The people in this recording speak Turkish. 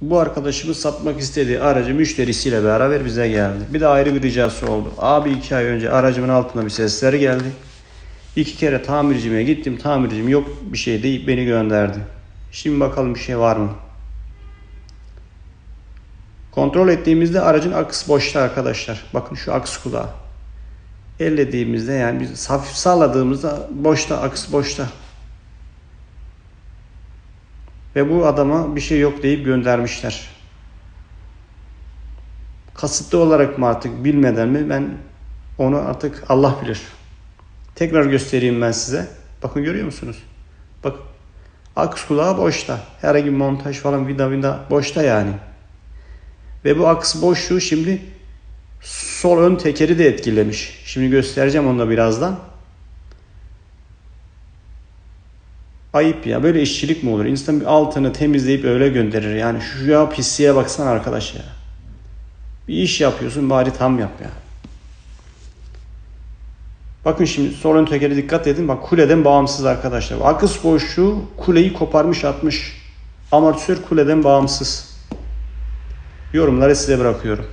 Bu arkadaşımız satmak istediği aracı müşterisiyle beraber bize geldi. Bir de ayrı bir ricası oldu. Abi iki ay önce aracımın altına bir sesler geldi. İki kere tamircime gittim. Tamircim yok bir şey deyip beni gönderdi. Şimdi bakalım bir şey var mı? Kontrol ettiğimizde aracın akısı boşta arkadaşlar. Bakın şu aks kulağı. Ellediğimizde yani biz hafif salladığımızda boşta aks boşta. Ve bu adama bir şey yok deyip göndermişler. Kasıtlı olarak mı artık bilmeden mi ben onu artık Allah bilir. Tekrar göstereyim ben size. Bakın görüyor musunuz? Bak aks kulağı boşta. Herhangi bir montaj falan vida vida boşta yani. Ve bu aks boşluğu şimdi sol ön tekeri de etkilemiş. Şimdi göstereceğim onu da birazdan. Ayıp ya. Böyle işçilik mi olur? İnsan bir altını temizleyip öyle gönderir. Yani şu ya pisliğe baksana arkadaş ya. Bir iş yapıyorsun bari tam yap ya. Bakın şimdi sol ön tekere dikkat edin. Bak kuleden bağımsız arkadaşlar. Akış boşluğu kuleyi koparmış atmış. Amortisör kuleden bağımsız. Yorumları size bırakıyorum.